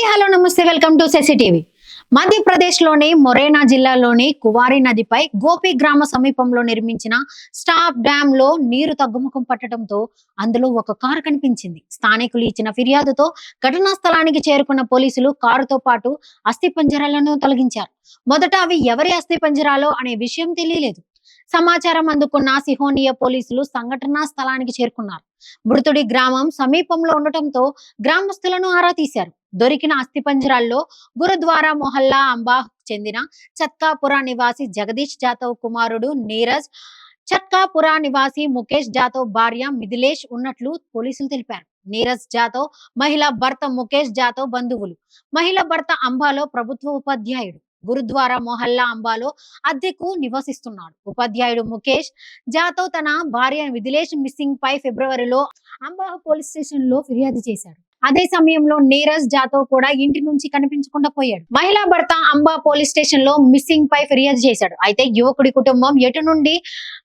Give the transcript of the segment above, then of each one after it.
Hi hello నమస్తే welcome to TV. మధ్యప్రదేశ్లోని మొరేనా జిల్లాలోని కువారి నదిపై గోపి గ్రామ సమీపంలో నిర్మించిన స్టాప్ డ్యామ్లో నీరు తగ్గుముఖం పట్టడంతో అందులో ఒక కారు కనిపించింది. స్థానికులు ఇచ్చిన ఫిర్యాదుతో ఘటనా స్థలానికి చేరుకున్న పోలీసులు కారుతో పాటు అస్థి పంజరాలను తొలగించారు. మొదట అవి ఎవరి అస్థి పంజరాలో అనే విషయం తెలియలేదు. సమాచారం అందుకున్న సిహోనియా పోలీసులు సంఘటనా స్థలానికి చేరుకున్నారు. మృతుడి గ్రామం సమీపంలో ఉండటంతో గ్రామస్తులను ఆరా తీశారు. దొరికిన అస్థిపంజరాల్లో గురుద్వారా మొహల్లా అంబా చెందిన చత్కాపుర నివాసి జగదీష్ జాతవ్ కుమారుడు నీరజ్ చత్కాపుర నివాసి ముఖేష్ జాతవ్ భార్య మిథిలేష్ ఉన్నట్లు పోలీసులు తెలిపారు. నీరజ్ జాతవ్ మహిళ భర్త ముఖేష్ జాతవ్ బంధువులు. మహిళ భర్త అంబాలో ప్రభుత్వ ఉపాధ్యాయుడు. గురుద్వారా మొహల్లా అంబాలో అద్దెకు నివసిస్తున్నాడు. ఉపాధ్యాయుడు ముఖేష్ జాతవ్ తన భార్య మిథిలేష్ మిస్సింగ్ పై ఫిబ్రవరిలో అంబాహ పోలీస్ స్టేషన్లో ఫిర్యాదు చేశాడు. అదే సమయంలో నీరజ్ జాతో కూడా ఇంటి నుంచి కనిపించకుండా పోయాడు. మహిళా భర్త అంబా పోలీస్ స్టేషన్లో మిస్సింగ్ పై ఫిర్యాదు చేశాడు. అయితే యువకుడి కుటుంబం ఎటు నుండి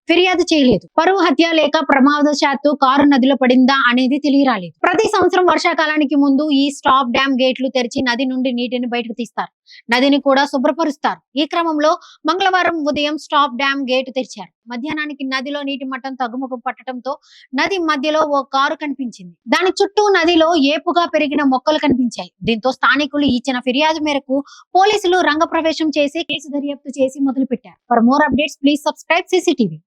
ఫిర్యాదు చేయలేదు. పరువు హత్య లేక ప్రమాదశాత్తు కారు నదిలో పడిందా అనేది తెలియరాలేదు. ప్రతి సంవత్సరం వర్షాకాలానికి ముందు ఈ స్టాప్ డ్యామ్ గేట్లు తెరిచి నది నుండి నీటిని బయటకు తీస్తారు. నదిని కూడా శుభ్రపరుస్తారు. ఈ క్రమంలో మంగళవారం ఉదయం స్టాప్ డ్యామ్ గేటు తెరిచారు. మధ్యాహ్నానికి నదిలో నీటి మట్టం తగ్గుముఖం పట్టడంతో నది మధ్యలో ఓ కారు కనిపించింది. దాని చుట్టూ నదిలో ఏపుగా పెరిగిన మొక్కలు కనిపించాయి. దీంతో స్థానికులు ఇచ్చిన ఫిర్యాదు మేరకు పోలీసులు రంగప్రవేశం చేసి కేసు దర్యాప్తు చేసి మొదలుపెట్టారు. For more updates please subscribe CCTV